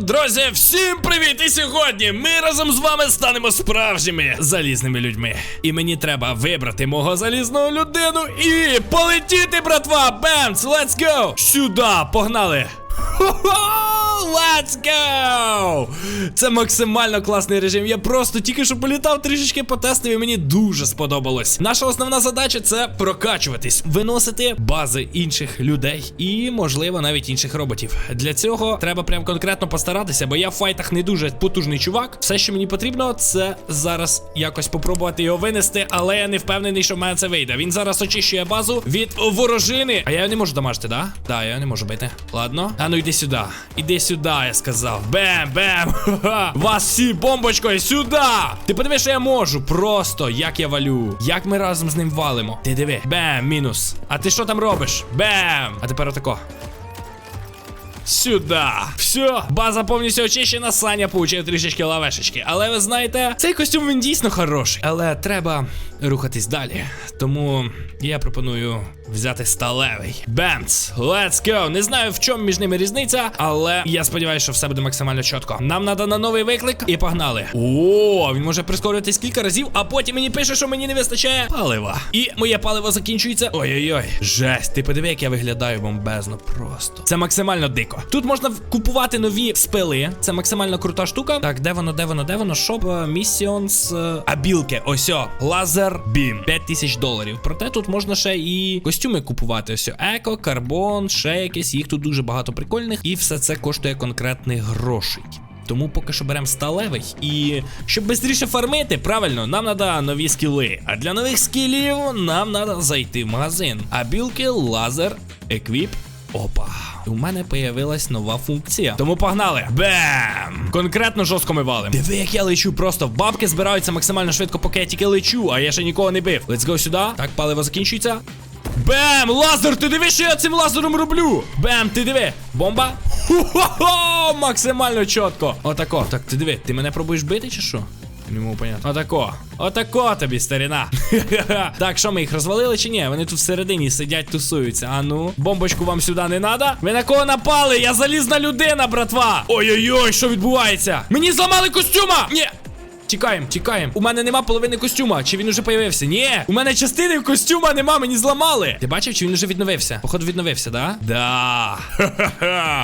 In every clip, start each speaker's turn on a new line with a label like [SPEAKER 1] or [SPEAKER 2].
[SPEAKER 1] друзі, всім привіт! І сьогодні ми разом з вами станемо справжніми залізними людьми. І мені треба вибрати мого залізного людину і полетіти, братва! Бемц, let's go! Сюди, погнали! Хо-хо! Let's go! Це максимально класний режим. Я просто тільки що політав трішечки потестив і мені дуже сподобалось. Наша основна задача це прокачуватись, виносити бази інших людей і, можливо, навіть інших роботів. Для цього треба прям конкретно постаратися, бо я в файтах не дуже потужний чувак. Все, що мені потрібно, це зараз якось попробувати його винести, але я не впевнений, що в мене це вийде. Він зараз очищує базу від ворожини. А я його не можу дамажити, да? Да, я його не можу бити. Ладно. А ну йди сюди. Іди сюди, я сказав. Бем, бем. Вас всі бомбочкою сюди. Ти подивиш, що я можу. Просто як я валю. Як ми разом з ним валимо. Ти диви. Бем, мінус. А ти що там робиш? Бем. А тепер отако. Сюда. Все, база повністю очищена, Саня получив трішечки лавешечки. Але ви знаєте, цей костюм він дійсно хороший. Але треба рухатись далі. Тому я пропоную взяти сталевий. Бемц, let's go. Не знаю, в чому між ними різниця, але я сподіваюся, що все буде максимально чітко. Нам треба на новий виклик і погнали. О, він може прискоритись кілька разів, а потім мені пише, що мені не вистачає палива. І моє паливо закінчується. Ой-ой-ой. Жесть, ти подиви, як я виглядаю бомбезно. Просто. Це максимально дико. Тут можна купувати нові спили. Це максимально крута штука. Так, де воно, де воно, де воно? Шоп місіонс. Абілки. Ось о, лазер бім. 5 тисяч доларів. Проте тут можна ще і костюми купувати. Ось о, еко, карбон, ще якесь. Їх тут дуже багато прикольних. І все це коштує конкретних грошей. Тому поки що беремо сталевий. І щоб швидше фармити, правильно, нам треба нові скіли. А для нових скілів нам треба зайти в магазин. А білки, лазер, еквіп. Опа. У мене появилась нова функція. Тому погнали. Бем! Конкретно жорстко ми валим. Диви, як я лечу просто. Бабки збираються максимально швидко, поки я тільки лечу, а я ще нікого не бив. Let's go сюди. Так, паливо закінчується. Бем! Лазер! Ти диви, що я цим лазером роблю! Бем, ти диви! Бомба! Ху-хо-хо! Максимально чітко! Отако. Так, ти диви, ти мене пробуєш бити чи що? Можу понятно. Отако. Отако тобі, старіна. так, що ми їх розвалили чи ні? Вони тут всередині сидять, тусуються. А ну, бомбочку вам сюди не надо? Ви на кого напали? Я залізна людина, братва! Ой-ой-ой, що відбувається? Мені зламали костюма! Ні! Тікаємо, тікаємо. У мене нема половини костюма. Чи він уже появився? Ні, у мене частини костюма нема, мені зламали. Ти бачив, чи він уже відновився? Походу, відновився, да? Да.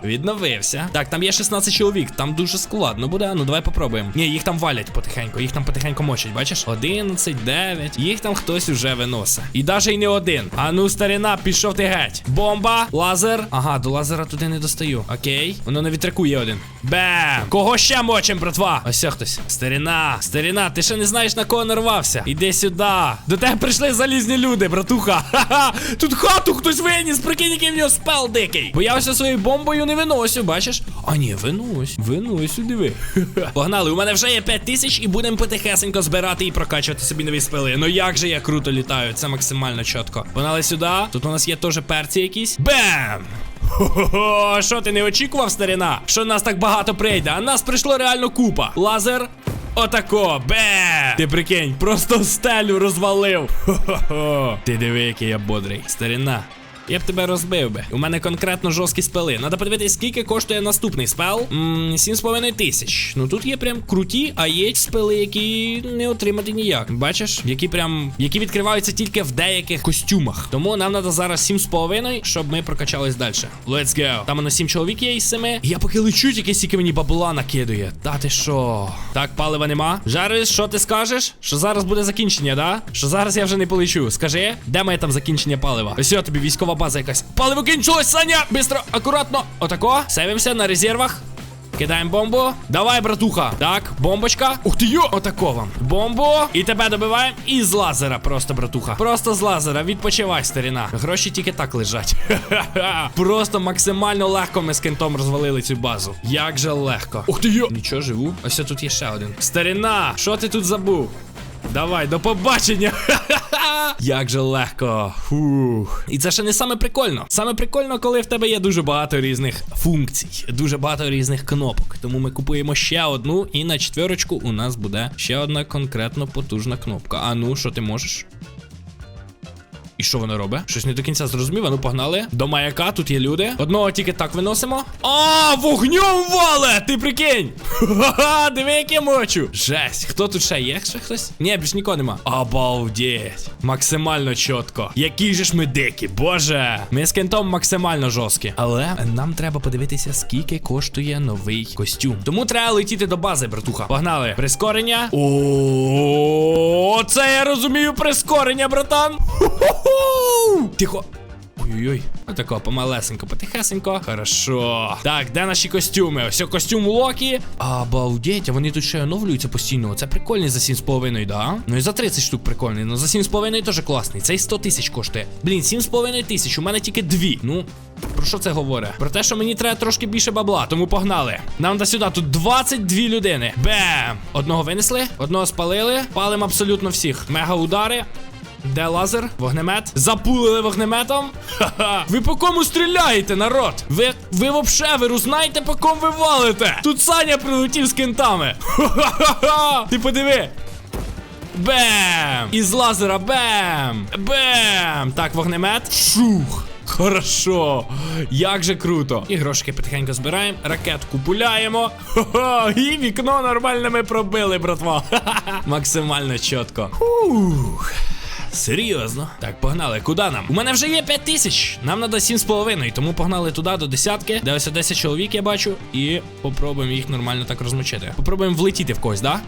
[SPEAKER 1] Відновився. Так, там є 16 чоловік. Там дуже складно буде. Ну давай попробуємо. Ні, їх там валять потихеньку, їх там потихеньку мочать, бачиш? 11, 9. Їх там хтось уже виносить. І навіть і не один. А ну, старина, пішов ти геть. Бомба, лазер. Ага, до лазера туди не достаю. Окей. Воно на вітряку є один. Бем! Кого ще мочим, братва? Ось хтось. Старина. Старина, ти ще не знаєш на кого нарвався. Іди сюди. До тебе прийшли залізні люди, братуха. Ха-ха. Тут хату хтось виніс, прикинь, який в нього спел дикий. Бо я ось своєю бомбою не виносю, бачиш? А ні, винось. Винось, диви. Погнали, у мене вже є 5 тисяч і будемо потихесенько збирати і прокачувати собі нові спили. Ну як же я круто літаю, це максимально чітко. Погнали сюди. Тут у нас є теж перці якісь. Бем! Хо-хо-хо, що ти не очікував, старина? Що нас так багато прийде, а нас прийшло реально купа. Лазер. Отако, бе! Ти прикинь, просто стелю розвалив. Хо-хо-хо. Ти диви, який я бодрий. Старина. Я б тебе розбив би. У мене конкретно жорсткі спели. Надо подивитись, скільки коштує наступний спел. Ммм, 7,5 тисяч. Ну тут є прям круті, а є спели, які не отримати ніяк. Бачиш? Які прям. Які відкриваються тільки в деяких костюмах. Тому нам треба зараз 7,5, щоб ми прокачались далі. Let's go. Там воно 7 чоловік є із 7. Я поки лечу, тільки стільки мені бабла накидує. Та ти що? Так, палива нема. Жарис, що ти скажеш? Що зараз буде закінчення, да? Що зараз я вже не полечу. Скажи, де моє там закінчення палива? Ось я тобі військова база якась. Паливо кінчилось, Саня! Бистро, акуратно. Отако. Сейвимося на резервах. Кидаємо бомбу. Давай, братуха. Так, бомбочка. Ух ти йо! Отако вам. Бомбу. І тебе добиваємо. І з лазера, просто, братуха. Просто з лазера. Відпочивай, старіна. Гроші тільки так лежать. Просто максимально легко ми з кентом розвалили цю базу. Як же легко. Ух ти йо! Нічого живу. Ось тут є ще один. Старіна, що ти тут забув? Давай, до побачення. Як же легко. Фух. І це ще не саме прикольно. Саме прикольно, коли в тебе є дуже багато різних функцій, дуже багато різних кнопок. Тому ми купуємо ще одну, і на четверочку у нас буде ще одна конкретно потужна кнопка. А ну, що ти можеш? І що вона робить? Щось не до кінця зрозумів, а ну погнали. До маяка, тут є люди. Одного тільки так виносимо. А, вогнем вале! Ти прикинь! Ха-ха, диви, як я мочу. Жесть, хто тут ще є? Ще хтось? Ні, більш нікого нема. Обалдеть. Максимально чітко. Які же ж ми дикі, боже. Ми з кентом максимально жорсткі. Але нам треба подивитися, скільки коштує новий костюм. Тому треба летіти до бази, братуха. Погнали. Прискорення. О, це я розумію прискорення, братан. Ху-ху-ху. Тихо. Ой-ой-ой. Отако, помалесенько, потихесенько. Хорошо. Так, де наші костюми? Ось костюм Локі. Обалдеть, а вони тут ще оновлюються постійно. Це прикольний за 7,5, да? Ну і за 30 штук прикольний. Ну за 7,5 теж класний. Цей 100 тисяч коштує. Блін, 7,5 тисяч. У мене тільки дві. Ну. Про що це говорить? Про те, що мені треба трошки більше бабла, тому погнали. Нам до сюди тут 22 людини. Бем! Одного винесли, одного спалили. Палим абсолютно всіх. Мега удари. Де лазер? Вогнемет? Запулили вогнеметом? Ха-ха. Ви по кому стріляєте, народ? Ви, ви вообще, ви рознаєте, по кому ви валите? Тут Саня прилетів з кентами. Ха-ха-ха! Ти подиви. Бем! Із лазера бем! Бем! Так, вогнемет. Шух! Хорошо, як же круто. І грошики потихеньку збираємо, ракетку пуляємо. Хо-хо, і вікно нормально ми пробили, братва. Максимально чітко. Ух. Серйозно. Так, погнали. Куди нам? У мене вже є 5 тисяч. Нам треба 7,5, тому погнали туди до десятки, де ось 10 чоловік я бачу, і попробуємо їх нормально так розмочити. Попробуємо влетіти в когось, да?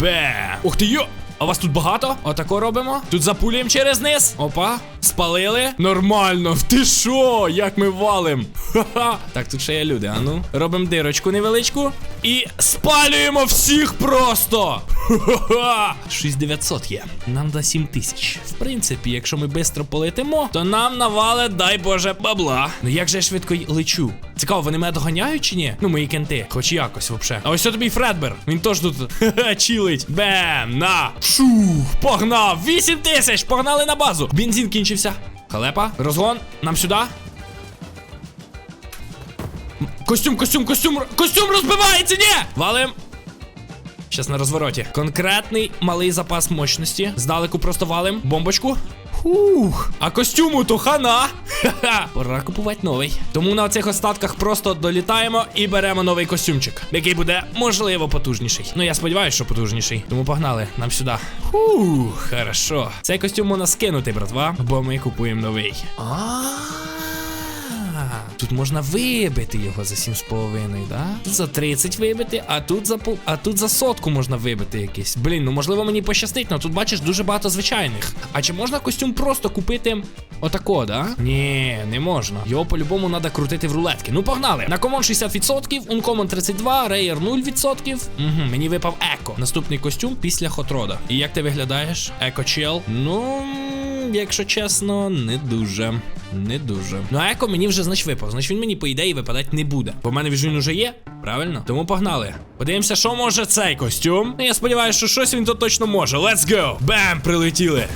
[SPEAKER 1] Бе! Ух ти йо! А вас тут багато? Отако робимо. Тут запулюємо через низ. Опа, спалили. Нормально. Ти що? Як ми валим? Ха-ха. Так, тут ще є люди. А ну. Робимо дирочку невеличку. І спалюємо всіх просто. Ха-ха. 6900 є. Нам до 7000. В принципі, якщо ми швидко полетимо, то нам навали, дай Боже, бабла. Ну як же я швидко лечу? Цікаво, вони мене доганяють чи ні? Ну, мої кенти, хоч якось вообще. А ось тобі Фредбер. Він теж тут чилить. Бем, на. Шух, погнав. 8 тисяч, погнали на базу. Бензин кінчився. Халепа, розгон, нам сюди. Костюм, костюм, костюм, костюм розбивається, ні! Валим. Щас на розвороті. Конкретний малий запас мощності. Здалеку просто валим. Бомбочку. Фух. А костюму то хана. Ха-ха. Пора купувати новий. Тому на цих остатках просто долітаємо і беремо новий костюмчик, який буде можливо потужніший. Ну я сподіваюся, що потужніший. Тому погнали нам сюди. Фух, хорошо. Цей костюм можна скинути, братва, бо ми купуємо новий. А, Тут можна вибити його за 7,5, да? Тут за 30 вибити, а тут за пол, а тут за сотку можна вибити якийсь. Блін, ну можливо мені пощастить, але тут бачиш дуже багато звичайних. А чи можна костюм просто купити отако, да? Ні, не можна. Його по-любому треба крутити в рулетки. Ну погнали. На комон 60%, ункомон 32, рейер 0%. Угу, мені випав еко. Наступний костюм після хотрода. І як ти виглядаєш? Еко чел? Ну, якщо чесно, не дуже. Не дуже. Ну, а еко мені вже значить випав. Значить він мені, по ідеї, випадати не буде. Бо в мене він уже є, правильно? Тому погнали. Подивимося, що може цей костюм. Ну, я сподіваюся, що щось він тут точно може. Let's go! Бем! Прилетіли.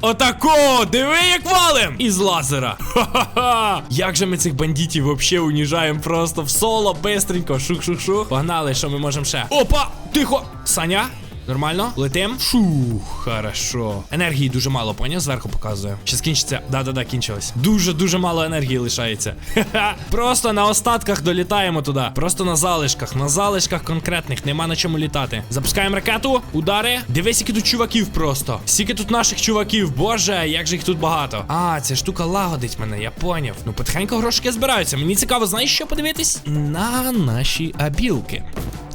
[SPEAKER 1] Отако! Диви, як валим! Із лазера. Ха-ха-ха! Як же ми цих бандитів вообще уніжаємо просто в соло, бистренько. Шух-шух-шух. Погнали, що ми можемо ще. Опа! Тихо! Саня? Нормально? Летим? Фух, хорошо. Енергії дуже мало, поняв? Зверху показує. Ще скінчиться. Да-да-да, кінчилось. Дуже-дуже мало енергії лишається. Ха-ха. Просто на остатках долітаємо туди. Просто на залишках. На залишках конкретних. Нема на чому літати. Запускаємо ракету. Удари. Дивись, скільки тут чуваків просто. Скільки тут наших чуваків. Боже, як же їх тут багато. А, ця штука лагодить мене, я поняв. Ну, потихеньку грошики збираються. Мені цікаво, знаєш, що подивитись? На наші абілки.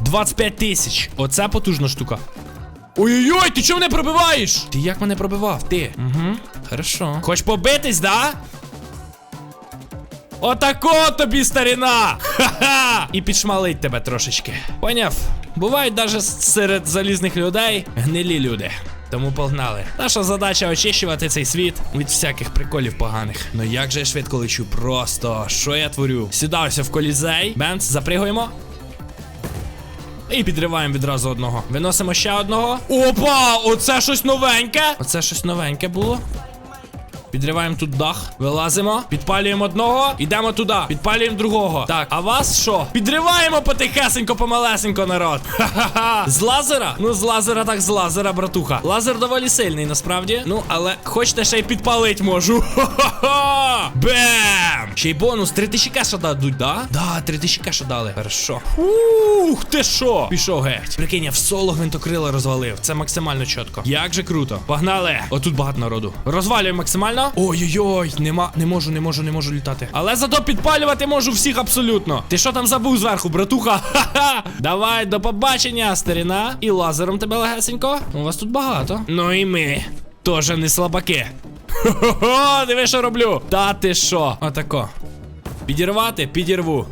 [SPEAKER 1] 25 тисяч. Оце потужна штука. Ой-ой-ой, ти чого мене пробиваєш? Ти як мене пробивав? Ти? Угу. Хорошо. Хоч побитись, да? Отако тобі, старіна! Ха-ха! І підшмалить тебе трошечки. Поняв? Бувають даже серед залізних людей гнилі люди. Тому погнали. Наша задача очищувати цей світ від всяких приколів поганих. Ну як же я швидко лечу? Просто що я творю? Сідався в колізей. Бенц, запригуємо. І підриваємо відразу одного. Виносимо ще одного. Опа! Оце щось новеньке! Оце щось новеньке було. Підриваємо тут дах, вилазимо, підпалюємо одного, йдемо туди, підпалюємо другого. Так, а вас що? Підриваємо потихесенько, помалесенько, народ. Ха-ха-ха. З лазера? Ну, з лазера, так з лазера, братуха. Лазер доволі сильний, насправді. Ну, але хочете ще й підпалить можу. Ха-ха-ха. Бем! Ще й бонус, 3000 кеша дадуть, да? Да, 3000 кеша дали. Хорошо. Ух, ти що? Пішов геть. Прикинь, я в соло гвинтокрила розвалив. Це максимально чітко. Як же круто. Погнали. Отут багато народу. Розвалюємо максимально. Ой-ой-ой, нема, не можу, не можу, не можу літати. Але зато підпалювати можу всіх абсолютно. Ти що там забув зверху, братуха? Ха-ха. Давай, до побачення, старіна. І лазером тебе легесенько. У вас тут багато. Ну і ми. Тоже не слабаки. Хо-хо-хо, диви, що роблю. Та ти що? Отако. Підірвати, підірву.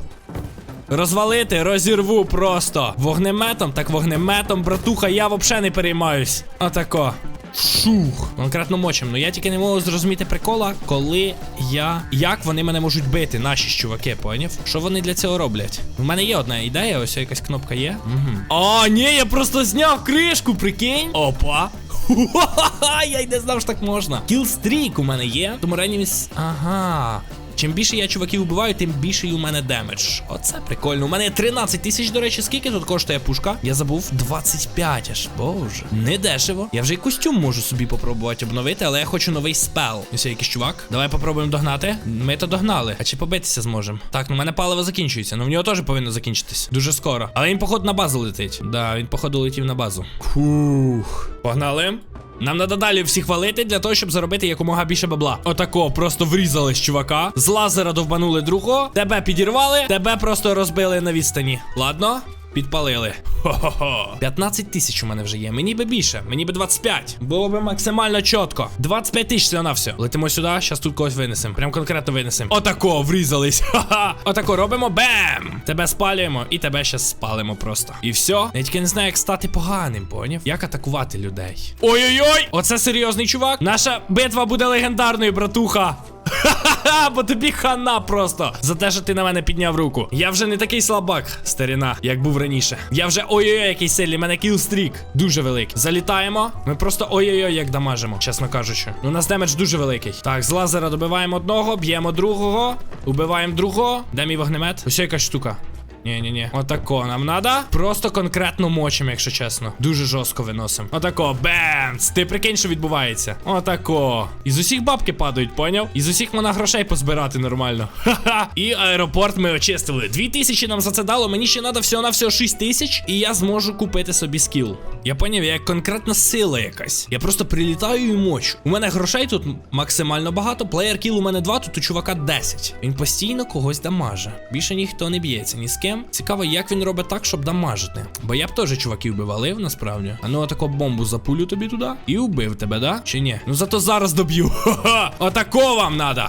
[SPEAKER 1] Розвалити, розірву просто. Вогнеметом, так вогнеметом, братуха, я взагалі не переймаюсь. Отако. Шух. Конкретно мочим. Ну я тільки не можу зрозуміти прикола, коли я. Як вони мене можуть бити, наші чуваки, поняв? Що вони для цього роблять? У мене є одна ідея, ось якась кнопка є. Угу. А, ні, я просто зняв кришку, прикинь. Опа. Ха-ха-ха, я й не знав, що так можна. Кілстрік у мене є. Тому Реніміс. Ага. Чим більше я чуваків вбиваю, тим більший у мене демедж. Оце прикольно. У мене 13 тисяч, до речі, скільки тут коштує пушка? Я забув 25 аж. Боже. Не дешево. Я вже й костюм можу собі попробувати обновити, але я хочу новий спел. Ось якийсь чувак. Давай попробуємо догнати. Ми то догнали. А чи побитися зможемо? Так, ну мене паливо закінчується. Ну в нього теж повинно закінчитись. Дуже скоро. Але він, походу, на базу летить. Да, він, походу, летів на базу. Фух. Погнали. Нам треба далі всіх валити для того, щоб заробити якомога більше бабла. Отако, просто врізали з чувака. З лазера довбанули другого. Тебе підірвали, тебе просто розбили на відстані. Ладно? Підпалили. Хо-хо-хо. 15 тисяч у мене вже є. Мені би більше, мені би 25. Було би максимально чітко. 25 тисяч все на все. Летимо сюди, зараз тут когось винесемо. Прям конкретно винесемо. Отако, врізались. Ха-ха. Отако робимо. Бем! Тебе спалюємо і тебе щас спалимо просто. І все. Я тільки не знаю, як стати поганим, поняв? Як атакувати людей. Ой-ой-ой! Оце серйозний чувак. Наша битва буде легендарною, братуха. Ха-ха-ха, бо тобі хана просто за те, що ти на мене підняв руку. Я вже не такий слабак, старіна, як був раніше. Я вже ой-ой-ой, який сильний, мене кілстрік. Дуже великий. Залітаємо. Ми просто ой-ой-ой, як дамажимо, чесно кажучи. Ну, у нас демедж дуже великий. Так, з лазера добиваємо одного, б'ємо другого, убиваємо другого. Де мій вогнемет? Ось якась штука. Ні-ні-ні. Отако нам надо. Просто конкретно мочимо, якщо чесно. Дуже жорстко виносимо. Отако. Бемц. Ти прикинь, що відбувається. Отако. Із усіх бабки падають, поняв? Із усіх можна грошей позбирати нормально. Ха-ха. І аеропорт ми очистили. Дві тисячі нам за це дало. Мені ще треба всього на всього 6 тисяч, і я зможу купити собі скіл. Я поняв, я як конкретна сила якась. Я просто прилітаю і мочу. У мене грошей тут максимально багато. Плеєр кіл у мене 2, тут у чувака 10. Він постійно когось дамаже. Більше ніхто не б'ється ні з ким. Цікаво, як він робить так, щоб дамажити. Бо я б теж чуваків би валив, насправді. А ну отако бомбу запулю тобі туди і убив тебе, да? Чи ні? Ну зато зараз доб'ю. Ха-ха! Отако вам надо.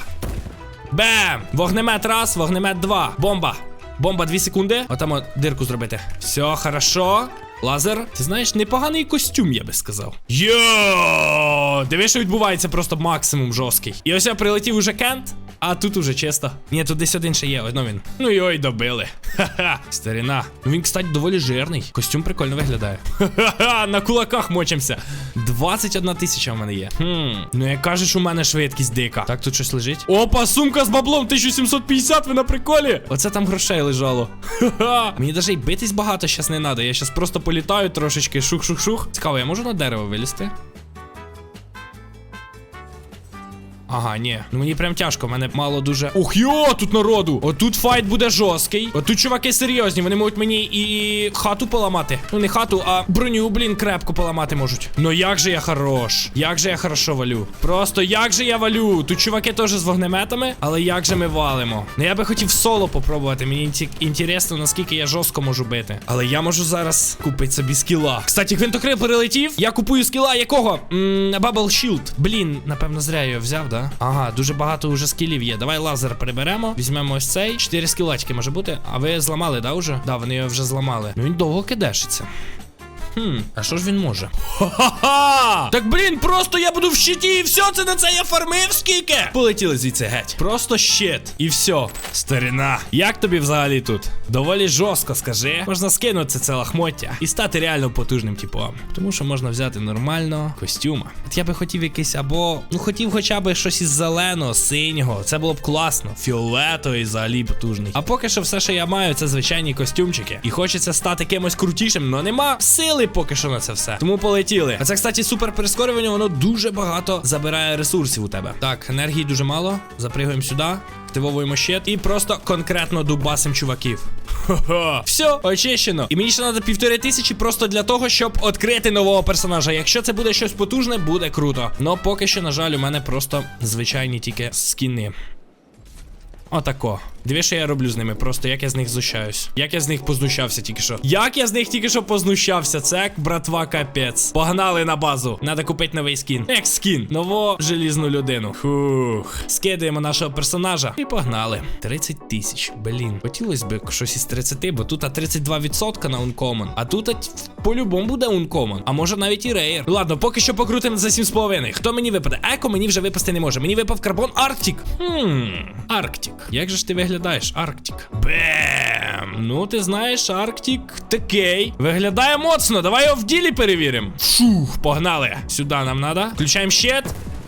[SPEAKER 1] Бем! Вогнемет раз, вогнемет два. Бомба. Бомба 2 секунди. Отам от дирку зробити. Все, хорошо. Лазер. Ти знаєш, непоганий костюм, я би сказав. Йо! Диви, що відбувається просто максимум жорсткий. І ось я прилетів уже кент, а тут уже чисто. Ні, тут десь один ще є, одно він. Ну і ой, добили. Ха-ха, старина. Ну він, кстати, доволі жирний. Костюм прикольно виглядає. Ха-ха, на кулаках мочимося. 21 тисяча в мене є. Хм. Ну як кажеш, у мене швидкість дика. Так, тут щось лежить. Опа, сумка з баблом 1750, ви на приколі. Оце там грошей лежало. Ха-ха. Мені навіть і битись багато щас не треба. Я щас просто політаю трошечки. Шух-шух-шух. Цікаво, я можу на дерево вилізти? Ага, ні. Ну мені прям тяжко, мене мало дуже. Ух, йо, тут народу! Отут файт буде жорсткий. Отут чуваки серйозні, вони можуть мені і хату поламати. Ну не хату, а броню, блін, крепко поламати можуть. Ну як же я хорош. Як же я хорошо валю. Просто як же я валю. Тут чуваки теж з вогнеметами, але як же ми валимо. Ну я би хотів соло попробувати. Мені інтересно, наскільки я жорстко можу бити. Але я можу зараз купити собі скіла. Кстати, гвинтокрил перелетів. Я купую скіла якого? Bubble Shield. Блін, напевно, зря я його взяв, да? Ага, дуже багато уже скілів є. Давай лазер приберемо. Візьмемо ось цей. Чотири скілачки може бути. А ви зламали, да, уже? Да, вони його вже зламали. Ну він довго кидешиться. Хм, а що ж він може? Ха-ха-ха! Так блін, просто я буду в щиті і все, це на це я фармив скільки? Полетіли звідси геть. Просто щит. І все. Старина. Як тобі взагалі тут? Доволі жорстко, скажи. Можна скинути це лахмоття і стати реально потужним типом. Тому що можна взяти нормально костюма. От я би хотів якийсь або. Ну хотів хоча б щось із зеленого, синього. Це було б класно. Фіолетовий взагалі потужний. А поки що все, що я маю, це звичайні костюмчики. І хочеться стати кимось крутішим, але нема сили поки що на це все. Тому полетіли. А це, кстати, супер прискорювання, воно дуже багато забирає ресурсів у тебе. Так, енергії дуже мало. Запригуємо сюди. Активовуємо щит і просто конкретно дубасим чуваків. Хо-хо. Все, очищено. І мені ще треба півтори тисячі просто для того, щоб відкрити нового персонажа. Якщо це буде щось потужне, буде круто. Но поки що, на жаль, у мене просто звичайні тільки скіни. Отако. Диви, що я роблю з ними, просто як я з них знущаюсь. Як я з них познущався тільки що. Як я з них тільки що познущався. Це братва капець. Погнали на базу. Надо купити новий скін. Як скін? Нову желізну людину. Фух. Скидаємо нашого персонажа. І погнали. 30 тисяч. Блін. Хотілося б щось із 30, бо тут 32% на Uncommon. А тут по-любому буде Uncommon. А може навіть і рейер. Ладно, поки що покрутимо за 7,5. Хто мені випаде? Еко мені вже випасти не може. Мені випав карбон Арктик. Хм. Арктик. Як же ж ти виглядаєш, Арктик? Бем! Ну, ти знаєш, Арктик такий. Виглядає моцно. Давай його в ділі перевіримо. Фух, погнали. Сюди нам надо. Включаємо щит.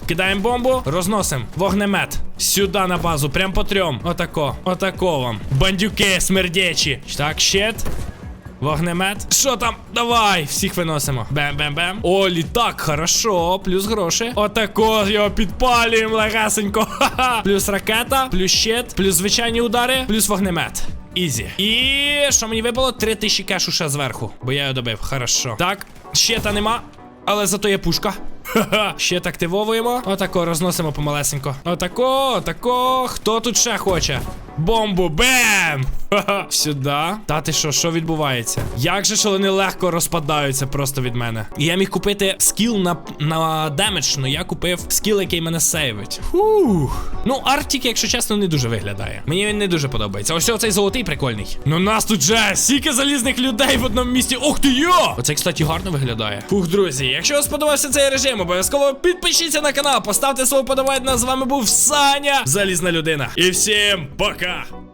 [SPEAKER 1] Кидаємо бомбу, розносимо. Вогнемет. Сюди на базу, прям по трьом. Отако. Отако вам. Бандюки смердячі. Так, щит. Вогнемет. Що там? Давай, всіх виносимо. Бем-бем-бем. О, літак, хорошо. Плюс гроші. Отако його підпалюємо легасенько. Ха-ха. Плюс ракета, плюс щит, плюс звичайні удари, плюс вогнемет. Ізі. І що мені випало? 3000 кешу ще зверху. Бо я його добив. Хорошо. Так, щита нема. Але зато є пушка. Ха-ха. Щит активовуємо. Отако розносимо помалесенько. Отако, отако. Хто тут ще хоче? Бомбу, бем! Сюди. Та ти що, що відбувається? Як же ж вони легко розпадаються просто від мене? І я міг купити скіл на, на демедж, але я купив скіл, який мене сейвить. Фух. Ну, Арктик, якщо чесно, не дуже виглядає. Мені він не дуже подобається. Ось оцей золотий прикольний. Ну нас тут же стільки залізних людей в одному місці. Ох ти йо! Оце, кстати, гарно виглядає. Фух, друзі, якщо вам сподобався цей режим, обов'язково підпишіться на канал, поставте свого подобайна. З вами був Саня, залізна людина. І всім пока!